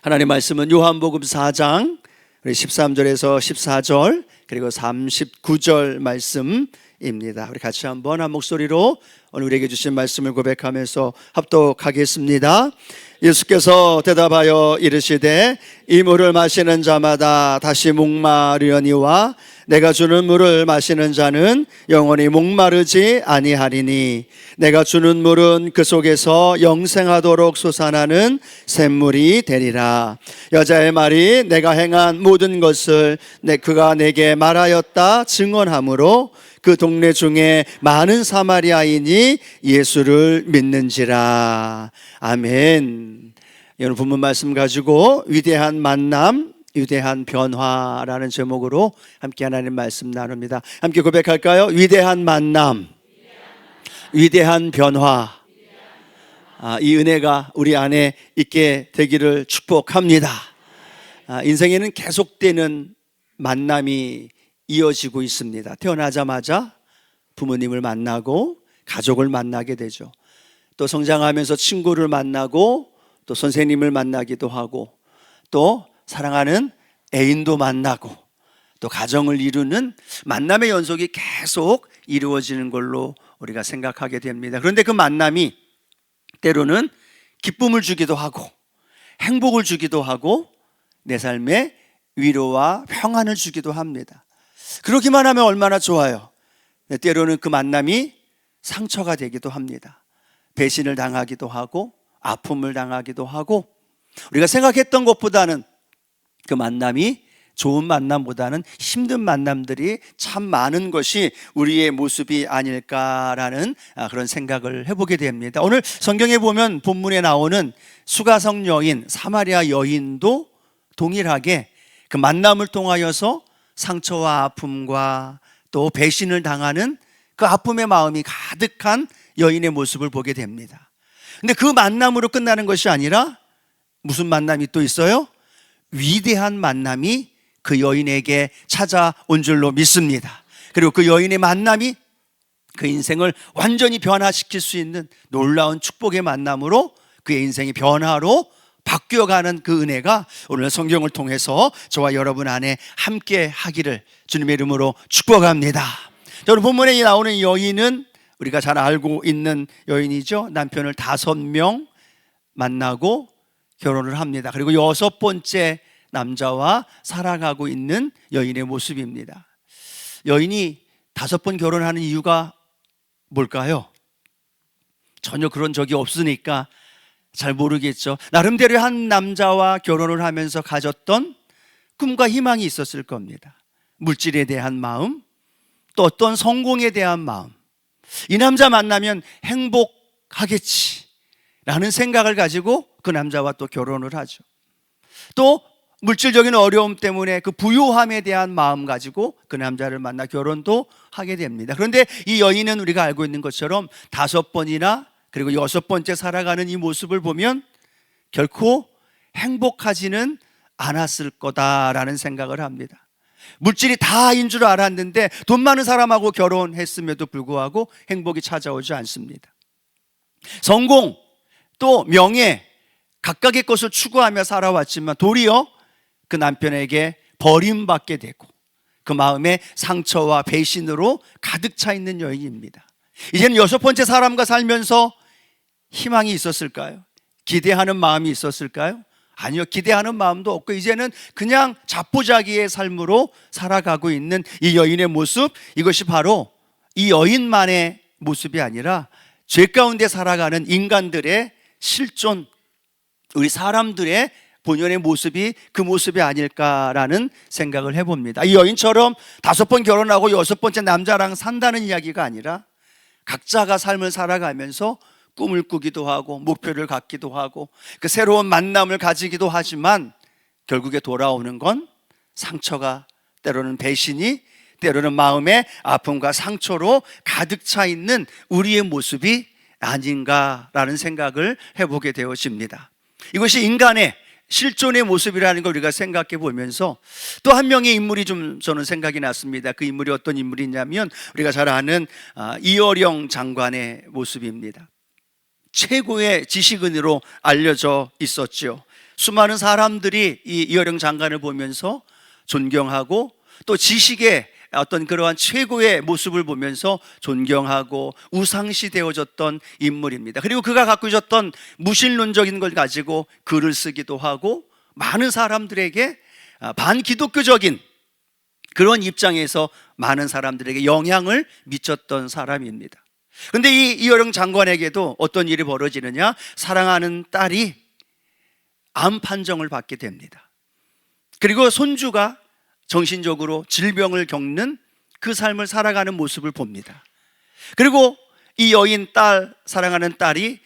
하나님 말씀은 요한복음 4장 13절에서 14절 그리고 39절 말씀 입니다. 우리 같이 한번 한 목소리로 오늘 우리에게 주신 말씀을 고백하면서 합독하겠습니다. 예수께서 대답하여 이르시되 이 물을 마시는 자마다 다시 목마르려니와 내가 주는 물을 마시는 자는 영원히 목마르지 아니하리니 내가 주는 물은 그 속에서 영생하도록 솟아나는 샘물이 되리라 여자의 말이 내가 행한 모든 것을 내 그가 내게 말하였다 증언하므로 그 동네 중에 많은 사마리아인이 예수를 믿는지라 아멘 오늘 본문 말씀 가지고 위대한 만남 위대한 변화라는 제목으로 함께 하나님 말씀 나눕니다. 함께 고백할까요? 위대한 만남, 위대한 변화. 아, 이 은혜가 우리 안에 있게 되기를 축복합니다. 아, 인생에는 계속되는 만남이 이어지고 있습니다. 태어나자마자 부모님을 만나고 가족을 만나게 되죠. 또 성장하면서 친구를 만나고 또 선생님을 만나기도 하고 또 사랑하는 애인도 만나고 또 가정을 이루는 만남의 연속이 계속 이루어지는 걸로 우리가 생각하게 됩니다. 그런데 그 만남이 때로는 기쁨을 주기도 하고 행복을 주기도 하고 내 삶에 위로와 평안을 주기도 합니다. 그러기만 하면 얼마나 좋아요. 때로는 그 만남이 상처가 되기도 합니다. 배신을 당하기도 하고 아픔을 당하기도 하고 우리가 생각했던 것보다는 그 만남이 좋은 만남보다는 힘든 만남들이 참 많은 것이 우리의 모습이 아닐까라는 아, 그런 생각을 해보게 됩니다. 오늘 성경에 보면 본문에 나오는 수가성 여인, 사마리아 여인도 동일하게 그 만남을 통하여서 상처와 아픔과 또 배신을 당하는 그 아픔의 마음이 가득한 여인의 모습을 보게 됩니다. 근데 그 만남으로 끝나는 것이 아니라 무슨 만남이 또 있어요? 위대한 만남이 그 여인에게 찾아온 줄로 믿습니다. 그리고 그 여인의 만남이 그 인생을 완전히 변화시킬 수 있는 놀라운 축복의 만남으로 그의 인생이 변화로 바뀌어가는 그 은혜가 오늘 성경을 통해서 저와 여러분 안에 함께 하기를 주님의 이름으로 축복합니다. 저는 본문에 나오는 이 여인은 우리가 잘 알고 있는 여인이죠. 남편을 다섯 명 만나고 결혼을 합니다. 그리고 여섯 번째 남자와 살아가고 있는 여인의 모습입니다. 여인이 다섯 번 결혼하는 이유가 뭘까요? 전혀 그런 적이 없으니까 잘 모르겠죠. 나름대로 한 남자와 결혼을 하면서 가졌던 꿈과 희망이 있었을 겁니다. 물질에 대한 마음, 또 어떤 성공에 대한 마음. 이 남자 만나면 행복하겠지. 라는 생각을 가지고 그 남자와 또 결혼을 하죠. 또 물질적인 어려움 때문에 그 부요함에 대한 마음 가지고 그 남자를 만나 결혼도 하게 됩니다. 그런데 이 여인은 우리가 알고 있는 것처럼 다섯 번이나 그리고 여섯 번째 살아가는 이 모습을 보면 결코 행복하지는 않았을 거다라는 생각을 합니다. 물질이 다인 줄 알았는데 돈 많은 사람하고 결혼했음에도 불구하고 행복이 찾아오지 않습니다. 성공, 또 명예, 각각의 것을 추구하며 살아왔지만 도리어 그 남편에게 버림받게 되고 그 마음에 상처와 배신으로 가득 차 있는 여인입니다. 이제는 여섯 번째 사람과 살면서 희망이 있었을까요? 기대하는 마음이 있었을까요? 아니요, 기대하는 마음도 없고 이제는 그냥 자포자기의 삶으로 살아가고 있는 이 여인의 모습, 이것이 바로 이 여인만의 모습이 아니라 죄 가운데 살아가는 인간들의 실존, 우리 사람들의 본연의 모습이 그 모습이 아닐까라는 생각을 해봅니다. 이 여인처럼 다섯 번 결혼하고 여섯 번째 남자랑 산다는 이야기가 아니라 각자가 삶을 살아가면서 꿈을 꾸기도 하고 목표를 갖기도 하고 그 새로운 만남을 가지기도 하지만 결국에 돌아오는 건 상처가 때로는 배신이 때로는 마음의 아픔과 상처로 가득 차 있는 우리의 모습이 아닌가라는 생각을 해보게 되어집니다. 이것이 인간의 실존의 모습이라는 걸 우리가 생각해 보면서 또 한 명의 인물이 좀 저는 생각이 났습니다. 그 인물이 어떤 인물이냐면 우리가 잘 아는 아, 이어령 장관의 모습입니다. 최고의 지식인으로 알려져 있었죠. 수많은 사람들이 이 이어령 장관을 보면서 존경하고 또 지식의 어떤 그러한 최고의 모습을 보면서 존경하고 우상시 되어졌던 인물입니다. 그리고 그가 갖고 있었던 무신론적인 걸 가지고 글을 쓰기도 하고 많은 사람들에게 아, 반기독교적인 그런 입장에서 많은 사람들에게 영향을 미쳤던 사람입니다. 근데 이 이어령 장관에게도 어떤 일이 벌어지느냐? 사랑하는 딸이 암 판정을 받게 됩니다. 그리고 손주가 정신적으로 질병을 겪는 그 삶을 살아가는 모습을 봅니다. 그리고 이 여인 딸, 사랑하는 딸이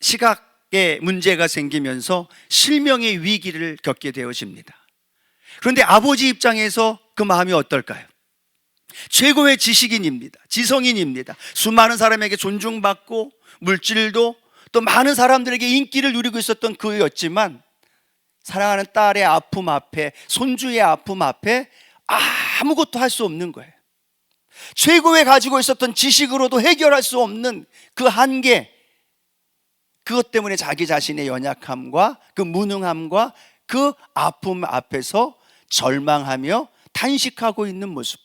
시각에 문제가 생기면서 실명의 위기를 겪게 되어집니다. 그런데 아버지 입장에서 그 마음이 어떨까요? 최고의 지식인입니다. 지성인입니다. 수많은 사람에게 존중받고 물질도 또 많은 사람들에게 인기를 누리고 있었던 그였지만 사랑하는 딸의 아픔 앞에 손주의 아픔 앞에 아무것도 할 수 없는 거예요. 최고의 가지고 있었던 지식으로도 해결할 수 없는 그 한계 그것 때문에 자기 자신의 연약함과 그 무능함과 그 아픔 앞에서 절망하며 탄식하고 있는 모습.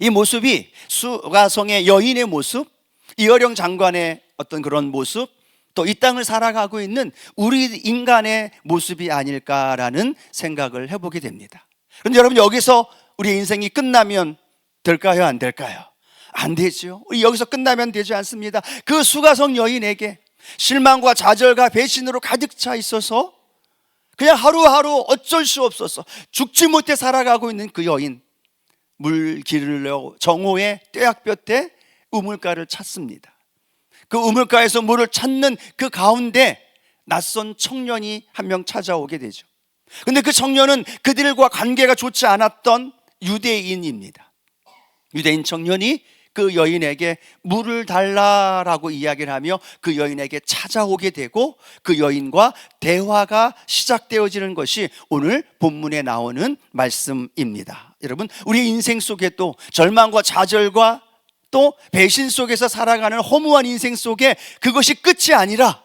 이 모습이 수가성의 여인의 모습, 이어령 장관의 어떤 그런 모습, 또 이 땅을 살아가고 있는 우리 인간의 모습이 아닐까라는 생각을 해보게 됩니다. 그런데 여러분 여기서 우리 인생이 끝나면 될까요? 안 될까요? 안 되죠. 여기서 끝나면 되지 않습니다. 그 수가성 여인에게 실망과 좌절과 배신으로 가득 차 있어서 그냥 하루하루 어쩔 수 없어서 죽지 못해 살아가고 있는 그 여인 물 기르려 정오의 떼약볕에 우물가를 찾습니다. 그 우물가에서 물을 찾는 그 가운데 낯선 청년이 한 명 찾아오게 되죠. 근데 그 청년은 그들과 관계가 좋지 않았던 유대인입니다. 유대인 청년이 그 여인에게 물을 달라라고 이야기를 하며 그 여인에게 찾아오게 되고 그 여인과 대화가 시작되어지는 것이 오늘 본문에 나오는 말씀입니다. 여러분, 우리 인생 속에 또 절망과 좌절과 또 배신 속에서 살아가는 허무한 인생 속에 그것이 끝이 아니라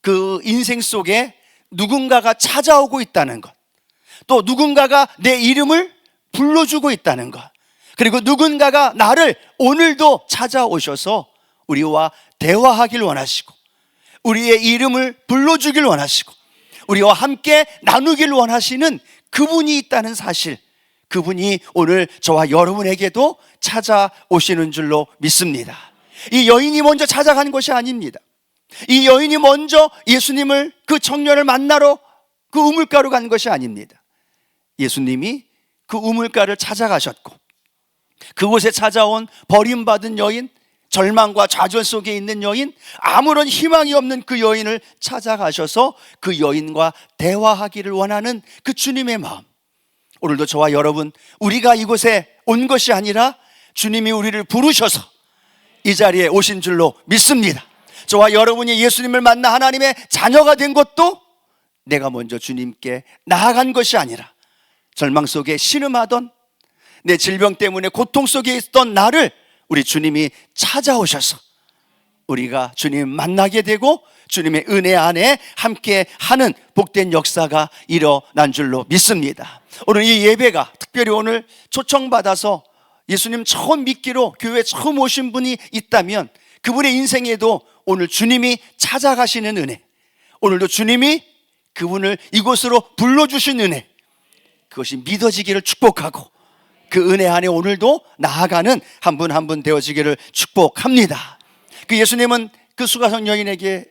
그 인생 속에 누군가가 찾아오고 있다는 것. 또 누군가가 내 이름을 불러주고 있다는 것. 그리고 누군가가 나를 오늘도 찾아오셔서 우리와 대화하길 원하시고 우리의 이름을 불러주길 원하시고 우리와 함께 나누길 원하시는 그분이 있다는 사실 그분이 오늘 저와 여러분에게도 찾아오시는 줄로 믿습니다. 이 여인이 먼저 찾아간 것이 아닙니다. 이 여인이 먼저 예수님을 그 청년을 만나러 그 우물가로 간 것이 아닙니다. 예수님이 그 우물가를 찾아가셨고 그곳에 찾아온 버림받은 여인, 절망과 좌절 속에 있는 여인, 아무런 희망이 없는 그 여인을 찾아가셔서 그 여인과 대화하기를 원하는 그 주님의 마음. 오늘도 저와 여러분, 우리가 이곳에 온 것이 아니라 주님이 우리를 부르셔서 이 자리에 오신 줄로 믿습니다. 저와 여러분이 예수님을 만나 하나님의 자녀가 된 것도 내가 먼저 주님께 나아간 것이 아니라 절망 속에 신음하던 내 질병 때문에 고통 속에 있던 나를 우리 주님이 찾아오셔서 우리가 주님 만나게 되고 주님의 은혜 안에 함께 하는 복된 역사가 일어난 줄로 믿습니다. 오늘 이 예배가 특별히 오늘 초청받아서 예수님 처음 믿기로 교회 처음 오신 분이 있다면 그분의 인생에도 오늘 주님이 찾아가시는 은혜, 오늘도 주님이 그분을 이곳으로 불러주신 은혜, 그것이 믿어지기를 축복하고 그 은혜 안에 오늘도 나아가는 한 분 한분 되어지기를 축복합니다. 그 예수님은 그 수가성 여인에게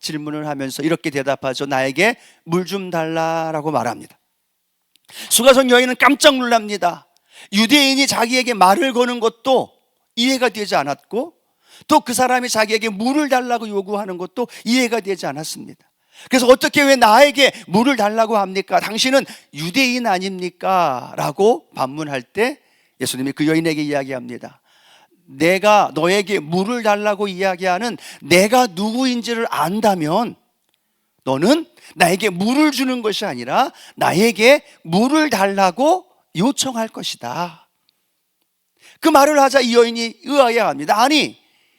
질문을 하면서 이렇게 대답하죠. 나에게 물 좀 달라라고 말합니다. 수가성 여인은 깜짝 놀랍니다. 유대인이 자기에게 말을 거는 것도 이해가 되지 않았고 또 그 사람이 자기에게 물을 달라고 요구하는 것도 이해가 되지 않았습니다. 그래서 어떻게 왜 나에게 물을 달라고 합니까? 당신은 유대인 아닙니까? 라고 반문할 때 예수님이 그 여인에게 이야기합니다. 내가 너에게 물을 달라고 이야기하는 내가 누구인지를 안다면 너는 나에게 물을 주는 것이 아니라 나에게 물을 달라고 요청할 것이다. 그 말을 하자 이 여인이 의아해합니다. 아니,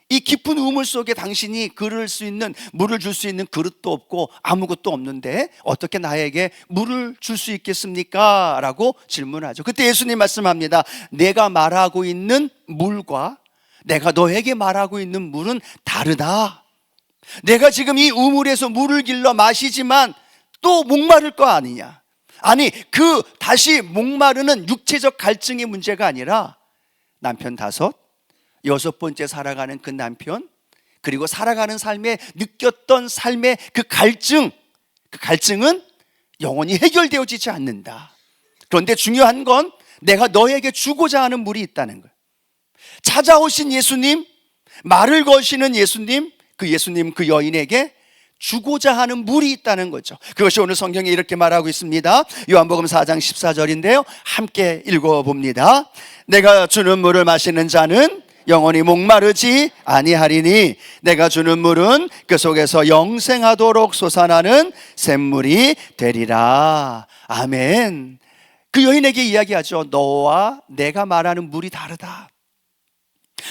이 깊은 우물 속에 당신이 그를 수 있는 물을 줄 수 있는 그릇도 없고 아무것도 없는데 어떻게 나에게 물을 줄 수 있겠습니까? 라고 질문하죠. 그때 예수님 말씀합니다. 내가 말하고 있는 물과 내가 너에게 말하고 있는 물은 다르다. 내가 지금 이 우물에서 물을 길러 마시지만 또 목마를 거 아니냐. 아니, 그 다시 목마르는 육체적 갈증의 문제가 아니라 남편 다섯, 여섯 번째 살아가는 그 남편, 그리고 살아가는 삶에 느꼈던 삶의 그 갈증, 그 갈증은 영원히 해결되어지지 않는다. 그런데 중요한 건 내가 너에게 주고자 하는 물이 있다는 거예요. 찾아오신 예수님, 말을 거시는 예수님, 그 예수님 그 여인에게 주고자 하는 물이 있다는 거죠. 그것이 오늘 성경에 이렇게 말하고 있습니다. 요한복음 4장 14절인데요. 함께 읽어 봅니다. 내가 주는 물을 마시는 자는 영원히 목마르지 아니하리니 내가 주는 물은 그 속에서 영생하도록 솟아나는 샘물이 되리라. 아멘. 그 여인에게 이야기하죠. 너와 내가 말하는 물이 다르다.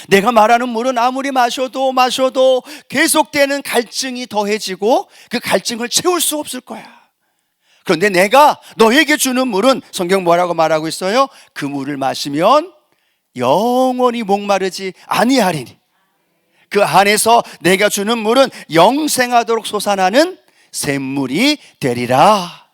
내가 말하는 물은 아무리 마셔도 마셔도 계속되는 갈증이 더해지고 그 갈증을 채울 수 없을 거야. 그런데 내가 너에게 주는 물은 성경 뭐라고 말하고 있어요? 그 물을 마시면 영원히 목마르지 아니하리니. 그 안에서 내가 주는 물은 영생하도록 솟아나는 샘물이 되리라.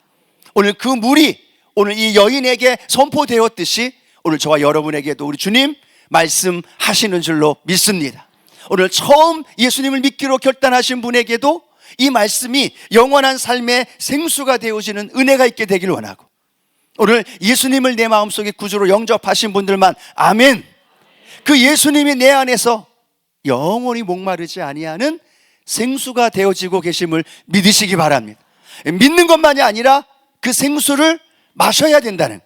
오늘 그 물이 오늘 이 여인에게 선포되었듯이 오늘 저와 여러분에게도 우리 주님 말씀하시는 줄로 믿습니다. 오늘 처음 예수님을 믿기로 결단하신 분에게도 이 말씀이 영원한 삶의 생수가 되어지는 은혜가 있게 되길 원하고 오늘 예수님을 내 마음속에 구주로 영접하신 분들만 아멘. 그 예수님이 내 안에서 영원히 목마르지 아니하는 생수가 되어지고 계심을 믿으시기 바랍니다. 믿는 것만이 아니라 그 생수를 마셔야 된다는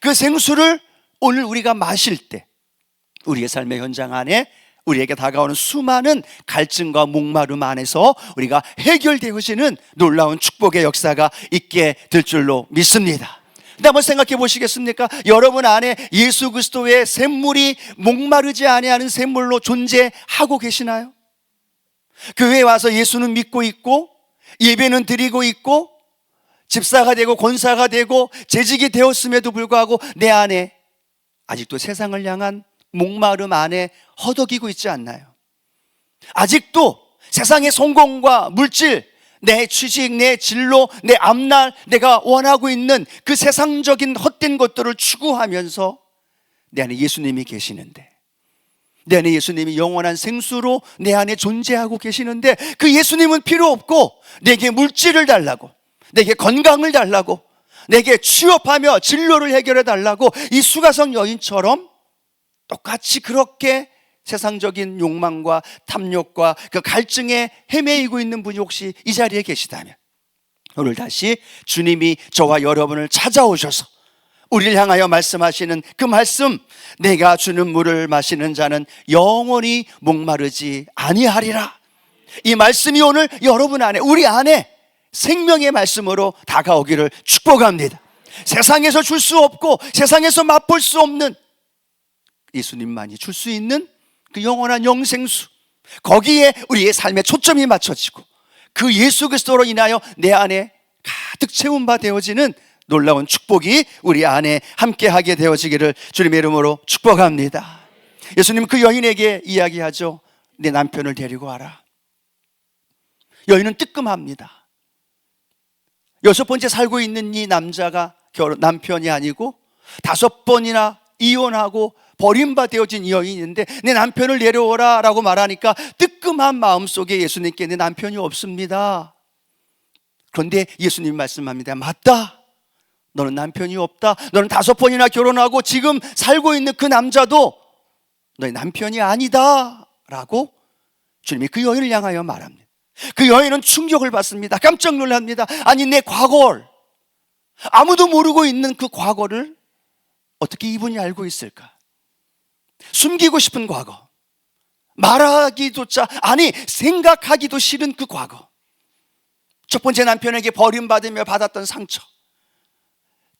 그 생수를 오늘 우리가 마실 때 우리의 삶의 현장 안에 우리에게 다가오는 수많은 갈증과 목마름 안에서 우리가 해결되어지는 놀라운 축복의 역사가 있게 될 줄로 믿습니다. 근데 한번 생각해 보시겠습니까? 여러분 안에 예수 그리스도의 샘물이 목마르지 아니하는 샘물로 존재하고 계시나요? 교회에 와서 예수는 믿고 있고 예배는 드리고 있고 집사가 되고 권사가 되고 재직이 되었음에도 불구하고 내 안에 아직도 세상을 향한 목마름 안에 허덕이고 있지 않나요? 아직도 세상의 성공과 물질, 내 취직, 내 진로, 내 앞날, 내가 원하고 있는 그 세상적인 헛된 것들을 추구하면서 내 안에 예수님이 계시는데, 내 안에 예수님이 영원한 생수로 내 안에 존재하고 계시는데, 그 예수님은 필요 없고, 내게 물질을 달라고, 내게 건강을 달라고, 내게 취업하며 진로를 해결해 달라고, 이 수가성 여인처럼 똑같이 그렇게 세상적인 욕망과 탐욕과 그 갈증에 헤매이고 있는 분이 혹시 이 자리에 계시다면 오늘 다시 주님이 저와 여러분을 찾아오셔서 우리를 향하여 말씀하시는 그 말씀 내가 주는 물을 마시는 자는 영원히 목마르지 아니하리라. 이 말씀이 오늘 여러분 안에 우리 안에 생명의 말씀으로 다가오기를 축복합니다. 세상에서 줄 수 없고 세상에서 맛볼 수 없는 예수님만이 줄 수 있는 그 영원한 영생수 거기에 우리의 삶의 초점이 맞춰지고 그 예수 그리스도로 인하여 내 안에 가득 채운 바 되어지는 놀라운 축복이 우리 안에 함께하게 되어지기를 주님의 이름으로 축복합니다. 예수님 그 여인에게 이야기하죠. 내 남편을 데리고 와라. 여인은 뜨끔합니다. 여섯 번째 살고 있는 이 남자가 결혼 남편이 아니고 다섯 번이나 이혼하고 버림받아진 이 여인인데 내 남편을 내려오라 라고 말하니까 뜨끔한 마음속에 예수님께 내 남편이 없습니다. 그런데 예수님 말씀합니다. 맞다. 너는 남편이 없다. 너는 다섯 번이나 결혼하고 지금 살고 있는 그 남자도 너의 남편이 아니다. 라고 주님이 그 여인을 향하여 말합니다. 그 여인은 충격을 받습니다. 깜짝 놀랍니다. 아니, 내 과거를, 아무도 모르고 있는 그 과거를 어떻게 이분이 알고 있을까? 숨기고 싶은 과거. 말하기조차, 아니, 생각하기도 싫은 그 과거. 첫 번째 남편에게 버림받으며 받았던 상처.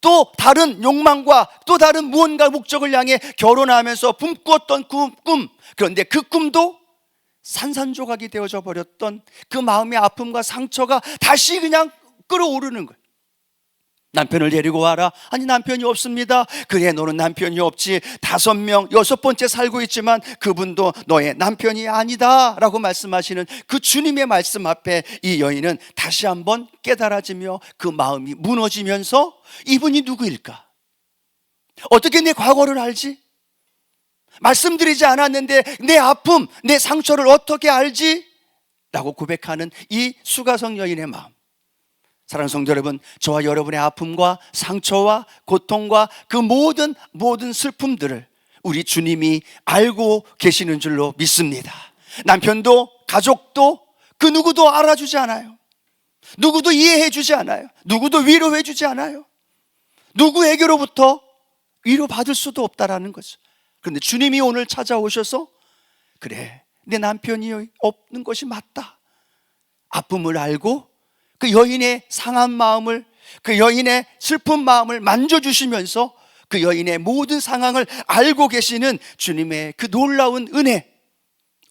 또 다른 욕망과 또 다른 무언가 목적을 향해 결혼하면서 꿈꾸었던 꿈, 꿈. 그런데 그 꿈도 산산조각이 되어져 버렸던 그 마음의 아픔과 상처가 다시 그냥 끌어오르는 거예요. 남편을 데리고 와라. 아니, 남편이 없습니다. 그래, 너는 남편이 없지. 다섯 명, 여섯 번째 살고 있지만 그분도 너의 남편이 아니다. 라고 말씀하시는 그 주님의 말씀 앞에 이 여인은 다시 한번 깨달아지며 그 마음이 무너지면서 이분이 누구일까? 어떻게 내 과거를 알지? 말씀드리지 않았는데 내 아픔, 내 상처를 어떻게 알지? 라고 고백하는 이 수가성 여인의 마음. 사랑하는 성도 여러분, 저와 여러분의 아픔과 상처와 고통과 그 모든 모든 슬픔들을 우리 주님이 알고 계시는 줄로 믿습니다. 남편도 가족도 그 누구도 알아주지 않아요. 누구도 이해해 주지 않아요. 누구도 위로해 주지 않아요. 누구에게로부터 위로받을 수도 없다라는 거죠. 그런데 주님이 오늘 찾아오셔서 그래, 내 남편이 없는 것이 맞다. 아픔을 알고 그 여인의 상한 마음을 그 여인의 슬픈 마음을 만져주시면서 그 여인의 모든 상황을 알고 계시는 주님의 그 놀라운 은혜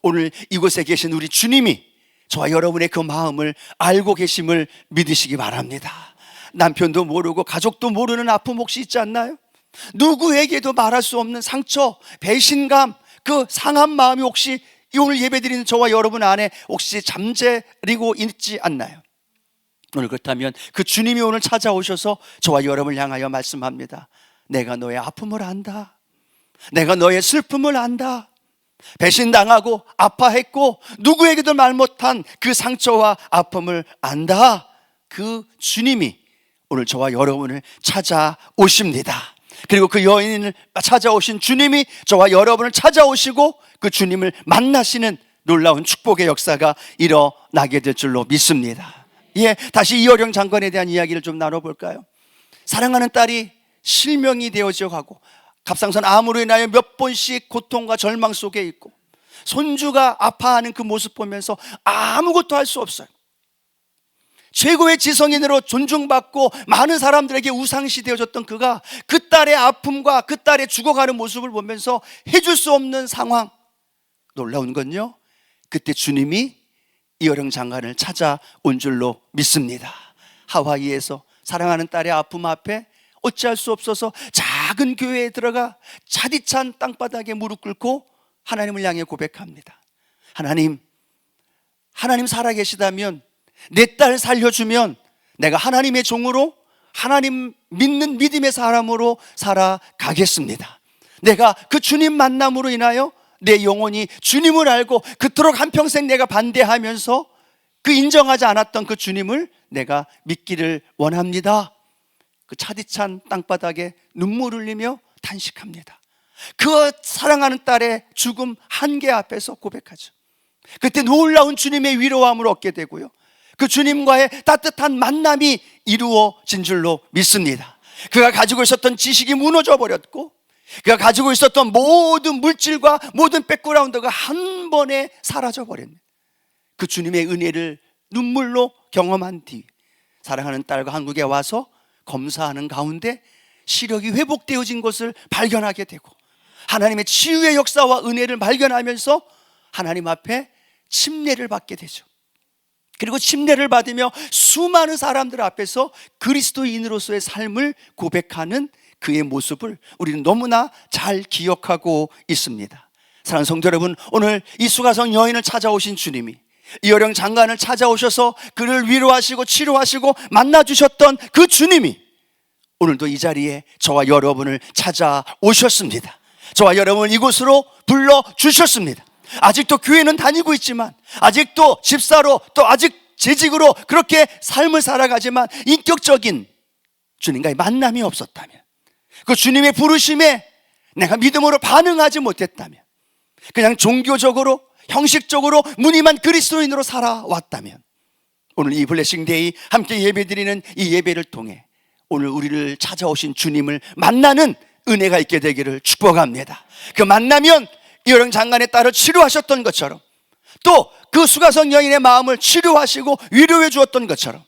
오늘 이곳에 계신 우리 주님이 저와 여러분의 그 마음을 알고 계심을 믿으시기 바랍니다. 남편도 모르고 가족도 모르는 아픔 혹시 있지 않나요? 누구에게도 말할 수 없는 상처, 배신감, 그 상한 마음이 혹시 이 오늘 예배드리는 저와 여러분 안에 혹시 잠재리고 있지 않나요? 오늘 그렇다면 그 주님이 오늘 찾아오셔서 저와 여러분을 향하여 말씀합니다. 내가 너의 아픔을 안다. 내가 너의 슬픔을 안다. 배신당하고 아파했고 누구에게도 말 못한 그 상처와 아픔을 안다. 그 주님이 오늘 저와 여러분을 찾아오십니다. 그리고 그 여인을 찾아오신 주님이 저와 여러분을 찾아오시고 그 주님을 만나시는 놀라운 축복의 역사가 일어나게 될 줄로 믿습니다. 예, 다시 이어령 장관에 대한 이야기를 좀 나눠볼까요? 사랑하는 딸이 실명이 되어져 가고 갑상선 암으로 인하여 몇 번씩 고통과 절망 속에 있고 손주가 아파하는 그 모습 보면서 아무것도 할 수 없어요. 최고의 지성인으로 존중받고 많은 사람들에게 우상시 되어졌던 그가 그 딸의 아픔과 그 딸의 죽어가는 모습을 보면서 해줄 수 없는 상황. 놀라운 건요. 그때 주님이 이어령 장관을 찾아온 줄로 믿습니다. 하와이에서 사랑하는 딸의 아픔 앞에 어찌할 수 없어서 작은 교회에 들어가 차디찬 땅바닥에 무릎 꿇고 하나님을 향해 고백합니다. 하나님, 하나님 살아계시다면 내 딸 살려주면 내가 하나님의 종으로 하나님 믿는 믿음의 사람으로 살아가겠습니다. 내가 그 주님 만남으로 인하여 내 영혼이 주님을 알고 그토록 한평생 내가 반대하면서 그 인정하지 않았던 그 주님을 내가 믿기를 원합니다. 그 차디찬 땅바닥에 눈물 흘리며 탄식합니다. 그 사랑하는 딸의 죽음 한계 앞에서 고백하죠. 그때 놀라운 주님의 위로함을 얻게 되고요. 그 주님과의 따뜻한 만남이 이루어진 줄로 믿습니다. 그가 가지고 있었던 지식이 무너져 버렸고 그가 가지고 있었던 모든 물질과 모든 백그라운드가 한 번에 사라져 버렸네. 그 주님의 은혜를 눈물로 경험한 뒤 사랑하는 딸과 한국에 와서 검사하는 가운데 시력이 회복되어진 것을 발견하게 되고 하나님의 치유의 역사와 은혜를 발견하면서 하나님 앞에 침례를 받게 되죠. 그리고 침례를 받으며 수많은 사람들 앞에서 그리스도인으로서의 삶을 고백하는 그의 모습을 우리는 너무나 잘 기억하고 있습니다. 사랑하는 성도 여러분, 오늘 이 수가성 여인을 찾아오신 주님이 이어령 장관을 찾아오셔서 그를 위로하시고 치료하시고 만나주셨던 그 주님이 오늘도 이 자리에 저와 여러분을 찾아오셨습니다. 저와 여러분을 이곳으로 불러주셨습니다. 아직도 교회는 다니고 있지만, 아직도 집사로 또 아직 재직으로 그렇게 삶을 살아가지만 인격적인 주님과의 만남이 없었다면, 그 주님의 부르심에 내가 믿음으로 반응하지 못했다면, 그냥 종교적으로, 형식적으로 무늬만 그리스도인으로 살아왔다면, 오늘 이 블레싱 데이 함께 예배드리는 이 예배를 통해 오늘 우리를 찾아오신 주님을 만나는 은혜가 있게 되기를 축복합니다. 그 만나면 이어령 장관의 딸을 치료하셨던 것처럼 또 그 수가성 여인의 마음을 치료하시고 위로해 주었던 것처럼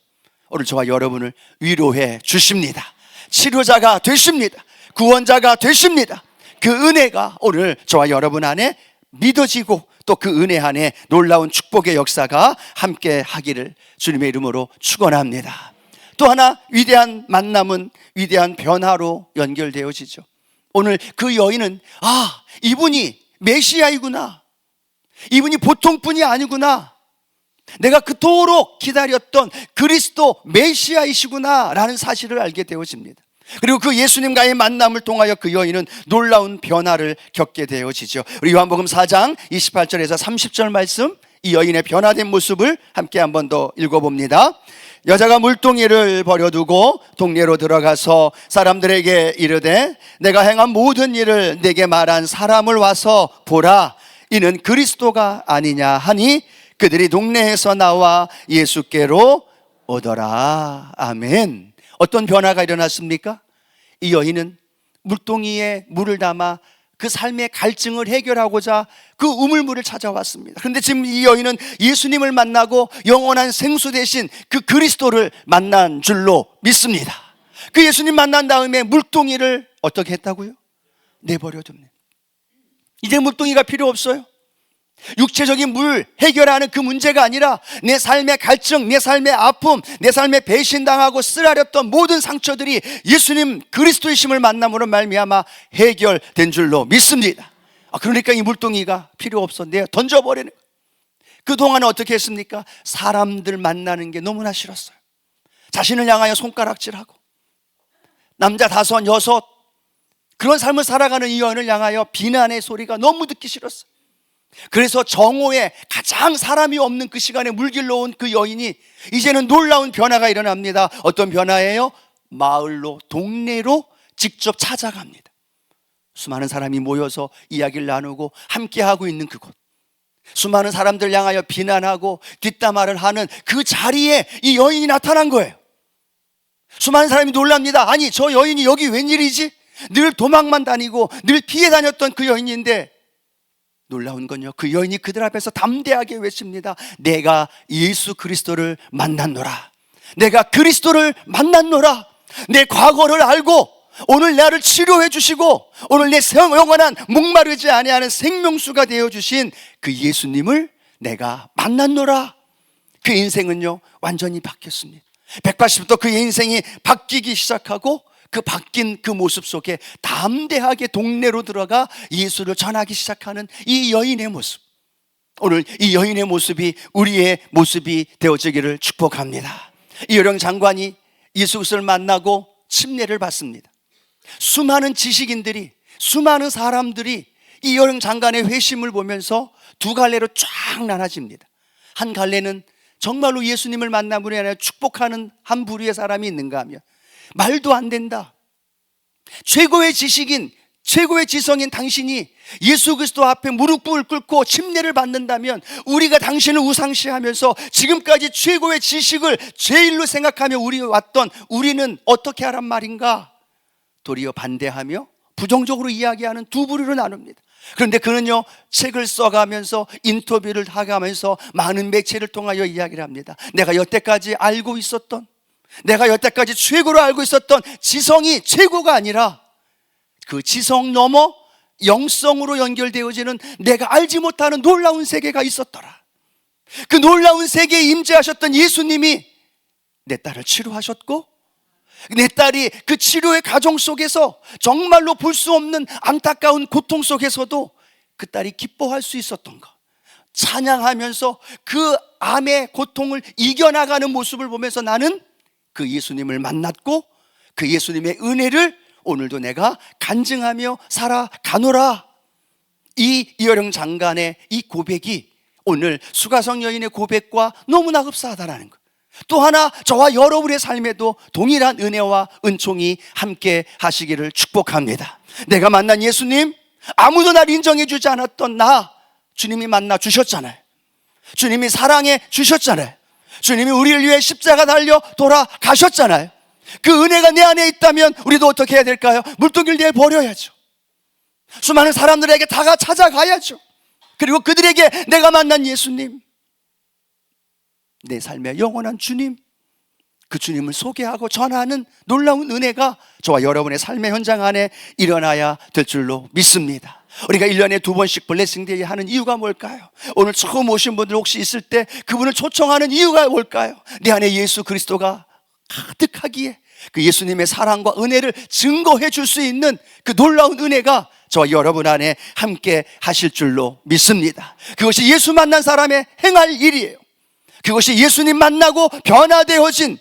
오늘 저와 여러분을 위로해 주십니다. 치료자가 되십니다. 구원자가 되십니다. 그 은혜가 오늘 저와 여러분 안에 믿어지고 또 그 은혜 안에 놀라운 축복의 역사가 함께 하기를 주님의 이름으로 축원합니다. 또 하나 위대한 만남은 위대한 변화로 연결되어지죠. 오늘 그 여인은 아, 이분이 메시아이구나. 이분이 보통 분이 아니구나. 내가 그토록 기다렸던 그리스도 메시아이시구나 라는 사실을 알게 되어집니다. 그리고 그 예수님과의 만남을 통하여 그 여인은 놀라운 변화를 겪게 되어지죠. 우리 요한복음 4장 28절에서 30절 말씀 이 여인의 변화된 모습을 함께 한 번 더 읽어봅니다. 여자가 물동이를 버려두고 동네로 들어가서 사람들에게 이르되 내가 행한 모든 일을 내게 말한 사람을 와서 보라 이는 그리스도가 아니냐 하니 그들이 동네에서 나와 예수께로 오더라 아멘 어떤 변화가 일어났습니까? 이 여인은 물동이에 물을 담아 그 삶의 갈증을 해결하고자 그 우물물을 찾아왔습니다. 그런데 지금 이 여인은 예수님을 만나고 영원한 생수 대신 그 그리스도를 만난 줄로 믿습니다. 그 예수님 만난 다음에 물동이를 어떻게 했다고요? 내버려 둡니다. 이제 물동이가 필요 없어요. 육체적인 물 해결하는 그 문제가 아니라 내 삶의 갈증, 내 삶의 아픔, 내 삶의 배신당하고 쓰라렸던 모든 상처들이 예수님 그리스도의 심을 만남으로 말미암아 해결된 줄로 믿습니다. 아, 그러니까 이 물동이가 필요 없어. 내가 던져버리는. 그동안 어떻게 했습니까? 사람들 만나는 게 너무나 싫었어요. 자신을 향하여 손가락질하고 남자 다섯, 여섯 그런 삶을 살아가는 이 여인을 향하여 비난의 소리가 너무 듣기 싫었어요. 그래서 정오에 가장 사람이 없는 그 시간에 물길로 온 그 여인이 이제는 놀라운 변화가 일어납니다. 어떤 변화예요? 마을로, 동네로 직접 찾아갑니다. 수많은 사람이 모여서 이야기를 나누고 함께하고 있는 그곳. 수많은 사람들 향하여 비난하고 뒷담화를 하는 그 자리에 이 여인이 나타난 거예요. 수많은 사람이 놀랍니다. 아니, 저 여인이 여기 웬일이지? 늘 도망만 다니고 늘 피해 다녔던 그 여인인데 놀라운 건요. 그 여인이 그들 앞에서 담대하게 외칩니다. 내가 예수 그리스도를 만났노라. 내가 그리스도를 만났노라. 내 과거를 알고 오늘 나를 치료해 주시고 오늘 내 영원한 목마르지 아니하는 생명수가 되어 주신 그 예수님을 내가 만났노라. 그 인생은요. 완전히 바뀌었습니다. 180도 그의 인생이 바뀌기 시작하고 그 바뀐 그 모습 속에 담대하게 동네로 들어가 예수를 전하기 시작하는 이 여인의 모습. 오늘 이 여인의 모습이 우리의 모습이 되어지기를 축복합니다. 이여령 장관이 예수 그리스도를 만나고 침례를 받습니다. 수많은 지식인들이 수많은 사람들이 이 여령 장관의 회심을 보면서 두 갈래로 쫙 나눠집니다. 한 갈래는 정말로 예수님을 만남으로 인하여 축복하는 한 부류의 사람이 있는가 하면 말도 안 된다. 최고의 지식인, 최고의 지성인 당신이 예수 그리스도 앞에 무릎을 꿇고 침례를 받는다면 우리가 당신을 우상시하면서 지금까지 최고의 지식을 제일로 생각하며 우리 왔던 우리는 어떻게 하란 말인가? 도리어 반대하며 부정적으로 이야기하는 두 부류로 나눕니다. 그런데 그는요, 책을 써가면서 인터뷰를 하가면서 많은 매체를 통하여 이야기를 합니다. 내가 여태까지 알고 있었던 내가 여태까지 최고로 알고 있었던 지성이 최고가 아니라 그 지성 넘어 영성으로 연결되어지는 내가 알지 못하는 놀라운 세계가 있었더라. 그 놀라운 세계에 임재하셨던 예수님이 내 딸을 치료하셨고 내 딸이 그 치료의 과정 속에서 정말로 볼 수 없는 안타까운 고통 속에서도 그 딸이 기뻐할 수 있었던 것. 찬양하면서 그 암의 고통을 이겨나가는 모습을 보면서 나는 그 예수님을 만났고 그 예수님의 은혜를 오늘도 내가 간증하며 살아가노라. 이 이어령 장관의 이 고백이 오늘 수가성 여인의 고백과 너무나 흡사하다라는 것. 또 하나 저와 여러분의 삶에도 동일한 은혜와 은총이 함께 하시기를 축복합니다. 내가 만난 예수님, 아무도 날 인정해 주지 않았던 나, 주님이 만나 주셨잖아요. 주님이 사랑해 주셨잖아요. 주님이 우리를 위해 십자가 달려 돌아가셨잖아요. 그 은혜가 내 안에 있다면 우리도 어떻게 해야 될까요? 물동기를 내버려야죠. 수많은 사람들에게 다가 찾아가야죠. 그리고 그들에게 내가 만난 예수님, 내 삶의 영원한 주님, 그 주님을 소개하고 전하는 놀라운 은혜가 저와 여러분의 삶의 현장 안에 일어나야 될 줄로 믿습니다. 우리가 1년에 두 번씩 블레싱데이 하는 이유가 뭘까요? 오늘 처음 오신 분들 혹시 있을 때 그분을 초청하는 이유가 뭘까요? 내 안에 예수 그리스도가 가득하기에 그 예수님의 사랑과 은혜를 증거해 줄 수 있는 그 놀라운 은혜가 저와 여러분 안에 함께 하실 줄로 믿습니다. 그것이 예수 만난 사람의 행할 일이에요. 그것이 예수님 만나고 변화되어진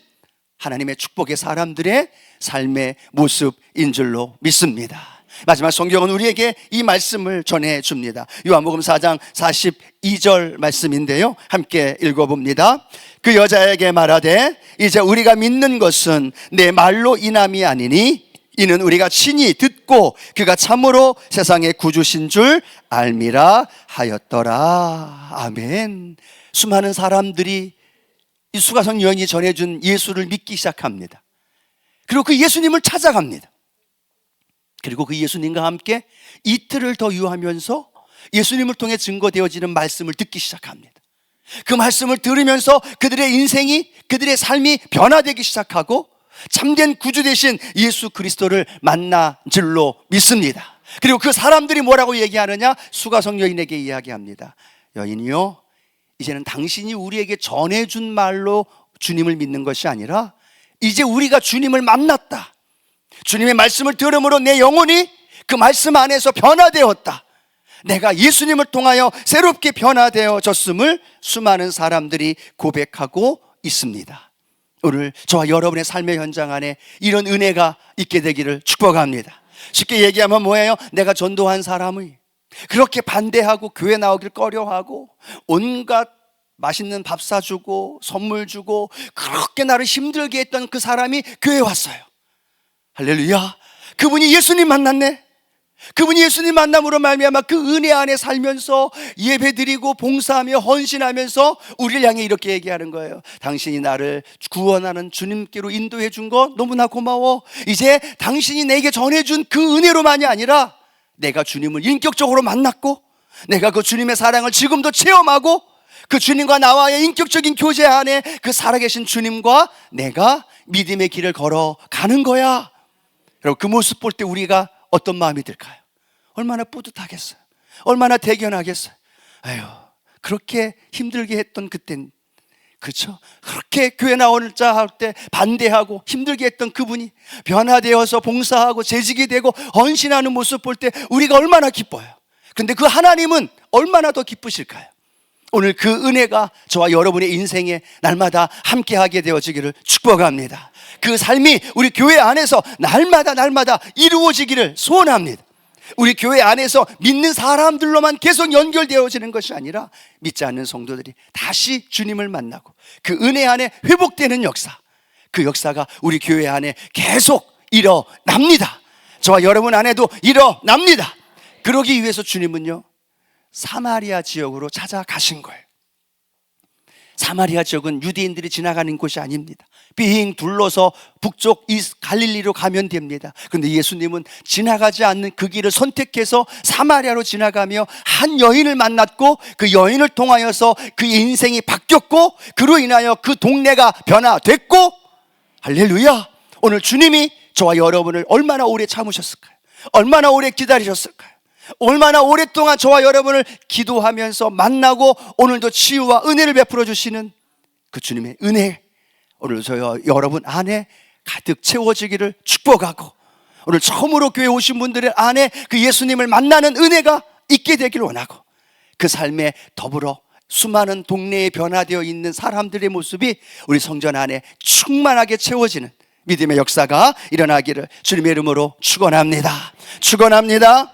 하나님의 축복의 사람들의 삶의 모습인 줄로 믿습니다. 마지막 성경은 우리에게 이 말씀을 전해 줍니다. 요한복음 4장 42절 말씀인데요. 함께 읽어 봅니다. 그 여자에게 말하되 이제 우리가 믿는 것은 내 말로 인함이 아니니 이는 우리가 친히 듣고 그가 참으로 세상의 구주신 줄 알미라 하였더라. 아멘. 수많은 사람들이 이 수가성 여인이 전해준 예수를 믿기 시작합니다. 그리고 그 예수님을 찾아갑니다. 그리고 그 예수님과 함께 이틀을 더 유하면서 예수님을 통해 증거되어지는 말씀을 듣기 시작합니다. 그 말씀을 들으면서 그들의 인생이, 그들의 삶이 변화되기 시작하고 참된 구주 되신 예수 그리스도를 만나 줄로 믿습니다. 그리고 그 사람들이 뭐라고 얘기하느냐? 수가성 여인에게 이야기합니다. 여인이요, 이제는 당신이 우리에게 전해준 말로 주님을 믿는 것이 아니라 이제 우리가 주님을 만났다. 주님의 말씀을 들음으로 내 영혼이 그 말씀 안에서 변화되었다. 내가 예수님을 통하여 새롭게 변화되어졌음을 수많은 사람들이 고백하고 있습니다. 오늘 저와 여러분의 삶의 현장 안에 이런 은혜가 있게 되기를 축복합니다. 쉽게 얘기하면 뭐예요? 내가 전도한 사람의 그렇게 반대하고 교회 나오길 꺼려하고 온갖 맛있는 밥 사주고 선물 주고 그렇게 나를 힘들게 했던 그 사람이 교회에 왔어요. 할렐루야. 그분이 예수님 만났네. 그분이 예수님 만남으로 말미암아 그 은혜 안에 살면서 예배드리고 봉사하며 헌신하면서 우리를 향해 이렇게 얘기하는 거예요. 당신이 나를 구원하는 주님께로 인도해 준 거 너무나 고마워. 이제 당신이 내게 전해 준 그 은혜로만이 아니라 내가 주님을 인격적으로 만났고 내가 그 주님의 사랑을 지금도 체험하고 그 주님과 나와의 인격적인 교제 안에 그 살아계신 주님과 내가 믿음의 길을 걸어 가는 거야. 여러분 그 모습 볼 때 우리가 어떤 마음이 들까요? 얼마나 뿌듯하겠어요. 얼마나 대견하겠어요. 아유, 그렇게 힘들게 했던 그땐 그렇죠? 그렇게 교회 나오자 할 때 반대하고 힘들게 했던 그분이 변화되어서 봉사하고 재직이 되고 헌신하는 모습 볼 때 우리가 얼마나 기뻐요. 근데 그 하나님은 얼마나 더 기쁘실까요? 오늘 그 은혜가 저와 여러분의 인생에 날마다 함께하게 되어지기를 축복합니다. 그 삶이 우리 교회 안에서 날마다 날마다 이루어지기를 소원합니다. 우리 교회 안에서 믿는 사람들로만 계속 연결되어지는 것이 아니라 믿지 않는 성도들이 다시 주님을 만나고 그 은혜 안에 회복되는 역사, 그 역사가 우리 교회 안에 계속 일어납니다. 저와 여러분 안에도 일어납니다. 그러기 위해서 주님은요, 사마리아 지역으로 찾아가신 거예요. 사마리아 지역은 유대인들이 지나가는 곳이 아닙니다. 빙 둘러서 북쪽 이 갈릴리로 가면 됩니다. 그런데 예수님은 지나가지 않는 그 길을 선택해서 사마리아로 지나가며 한 여인을 만났고 그 여인을 통하여서 그 인생이 바뀌었고 그로 인하여 그 동네가 변화됐고 할렐루야. 오늘 주님이 저와 여러분을 얼마나 오래 참으셨을까요? 얼마나 오래 기다리셨을까요? 얼마나 오랫동안 저와 여러분을 기도하면서 만나고 오늘도 치유와 은혜를 베풀어 주시는 그 주님의 은혜 오늘 저와 여러분 안에 가득 채워지기를 축복하고 오늘 처음으로 교회 오신 분들의 안에 그 예수님을 만나는 은혜가 있게 되기를 원하고 그 삶에 더불어 수많은 동네에 변화되어 있는 사람들의 모습이 우리 성전 안에 충만하게 채워지는 믿음의 역사가 일어나기를 주님의 이름으로 축원합니다. 축원합니다.